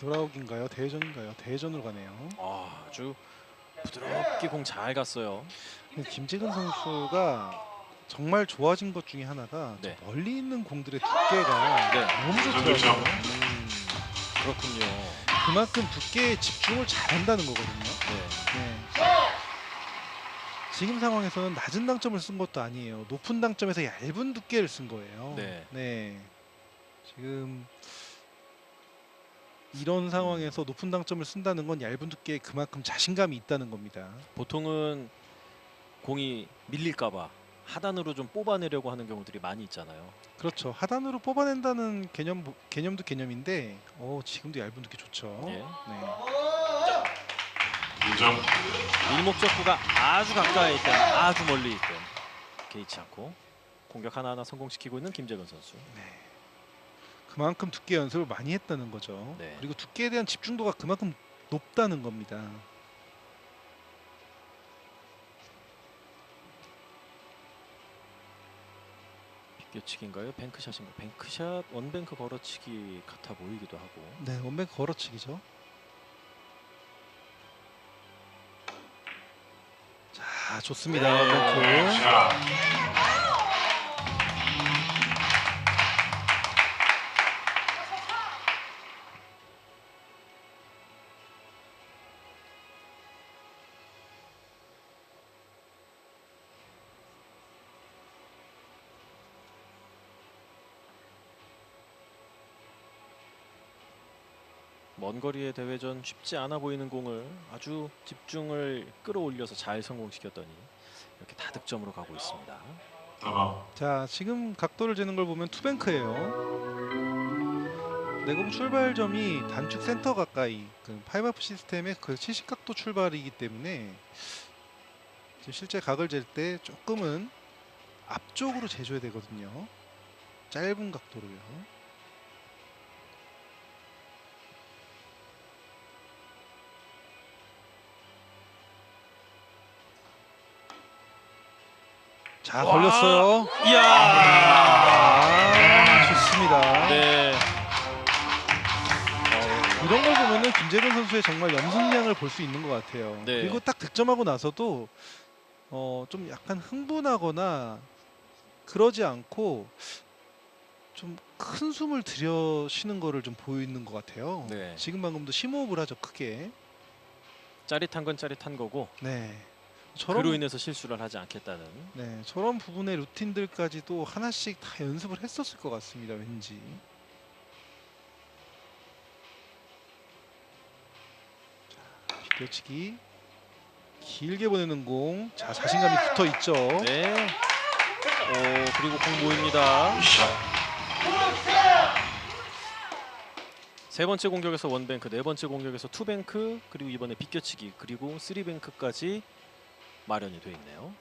되돌아오기인가요? 대회전인가요? 대회전으로 가네요. 아, 아주 부드럽게 공 잘 갔어요. 근데 김재근 선수가 정말 좋아진 것 중에 하나가 저 네. 멀리 있는 공들의 두께가 네. 너무 좋더라고요. 음, 그렇군요. 그만큼 두께에 집중을 잘한다는 거거든요. 네. 네. 지금 상황에서는 낮은 당점을 쓴 것도 아니에요. 높은 당점에서 얇은 두께를 쓴 거예요. 네. 지금 이런 상황에서 높은 당점을 쓴다는 건 얇은 두께에 그만큼 자신감이 있다는 겁니다. 보통은 공이 밀릴까봐 하단으로 좀 뽑아내려고 하는 경우들이 많이 있잖아요. 그렇죠. 하단으로 뽑아낸다는 개념 개념도 개념인데, 어 지금도 얇은 두께 좋죠. 예. 네. 인정. 일목적구가 아주 가까이 있든 아주 멀리 있든 개의치 않고 공격 하나하나 성공시키고 있는 김재근 선수. 그만큼 두께 연습을 많이 했다는 거죠. 네. 그리고 두께에 대한 집중도가 그만큼 높다는 겁니다. 비껴치기인가요? 뱅크샷인가? 뱅크샷 원뱅크 걸어치기 같아 보이기도 하고. 네, 원백 걸어치기죠. 자, 좋습니다. 원뱅크. 먼 거리의 대회전 쉽지 않아 보이는 공을 아주 집중을 끌어올려서 잘 성공시켰더니 이렇게 다득점으로 가고 있습니다. 다가 자, 지금 각도를 재는 걸 보면 투뱅크예요. 내공 출발점이 단축 센터 가까이 그 파이마프 시스템의 그 70각도 출발이기 때문에 지금 실제 각을 잴 때 조금은 앞쪽으로 재줘야 되거든요. 짧은 각도로요. 자 와. 걸렸어요. 이야! 아, 좋습니다. 네. 이런 걸 보면은 김재근 선수의 정말 연승량을 볼 수 있는 것 같아요. 네. 그리고 딱 득점하고 나서도 어, 좀 약간 흥분하거나 그러지 않고 좀 큰 숨을 들여 쉬는 거를 좀 보이는 것 같아요. 네. 지금 방금도 심호흡을 하죠 크게. 짜릿한 건 짜릿한 거고 네. 저런 그로 인해서 실수를 하지 않겠다는 네, 저런 부분의 루틴들까지도 하나씩 다 연습을 했었을 것 같습니다. 왠지. 자, 비껴치기 길게 보내는 공. 자, 자신감이 붙어 있죠. 네. 오, 그리고 공 모입니다. 샷. 세 번째 공격에서 원뱅크, 네 번째 공격에서 투뱅크, 그리고 이번에 비껴치기, 그리고 쓰리뱅크까지 마련이 돼 있네요.